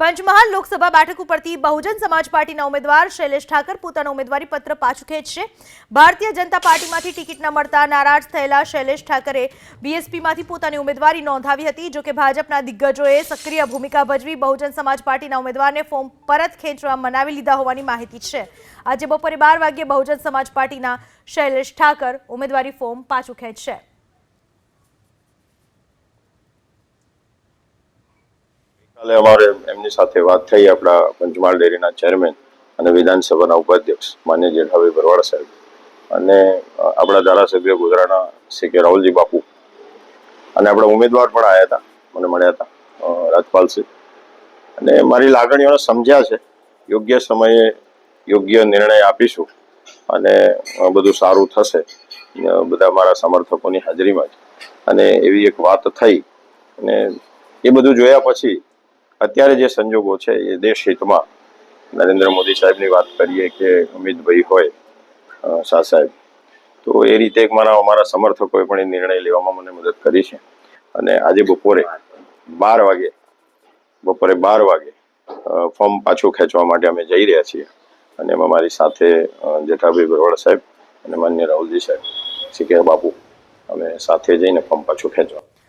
પંચમહાલ લોકસભા બેઠક ઉપરથી બહુજન સમાજ પાર્ટીના ઉમેદવાર શૈલેષ ઠાકર પોતાનું ઉમેદવારી પત્ર પાછું ખેંચશે. ભારતીય જનતા પાર્ટીમાંથી ટિકિટ ન મળતા નારાજ થયેલા શૈલેષ ઠાકરે બીએસપીમાંથી પોતાની ઉમેદવારી નોંધાવી હતી જોકે ભાજપના દિગ્ગજોએ સક્રિય ભૂમિકા ભજવી બહુજન સમાજ પાર્ટીના ઉમેદવારને ફોર્મ પરત ખેંચવા મનાવી લીધા હોવાની માહિતી છે. આજે બપોરે બાર વાગ્યે બહુજન સમાજ પાર્ટીના શૈલેષ ઠાકર ઉમેદવારી ફોર્મ પાછું ખેંચશે. કાલે અમારે એમની સાથે વાત થઈ, આપણા પંચમહાલ ડેરીના ચેરમેન અને વિધાનસભાના ઉપાધ્યક્ષ માન્ય જેઠાભાઈ ભરવાડ સાહેબ. અને આપણા ધારાસભ્ય ગોધરાના શ્રી કે રાહુલજી બાપુ. અને આપણા ઉમેદવાર પણ આવ્યા હતા, મને મળ્યા હતા રાજપાલસિંહ. અને મારી લાગણીઓને સમજ્યા છે, યોગ્ય સમયે યોગ્ય નિર્ણય આપીશું અને બધું સારું થશે બધા મારા સમર્થકોની હાજરીમાં જ. અને એવી એક વાત થઈ, અને એ બધું જોયા પછી અત્યારે જે સંજોગો છે એ દેશ હિતમાં નરેન્દ્ર મોદી સાહેબની વાત કરીએ કે અમિતભાઈ હોય શાહ સાહેબ, તો એ રીતે મારા, અમારા સમર્થકોએ પણ એ નિર્ણય લેવામાં મને મદદ કરી છે. અને આજે બપોરે બાર વાગે, બપોરે બાર વાગે ફોર્મ પાછું ખેંચવા માટે અમે જઈ રહ્યા છીએ. અને એમાં મારી સાથે જેઠાભાઈ ભરવાડ સાહેબ અને માન્ય રાહુલજી સાહેબ શ્રી કે બાપુ, અમે સાથે જઈને ફોર્મ પાછું ખેંચવા.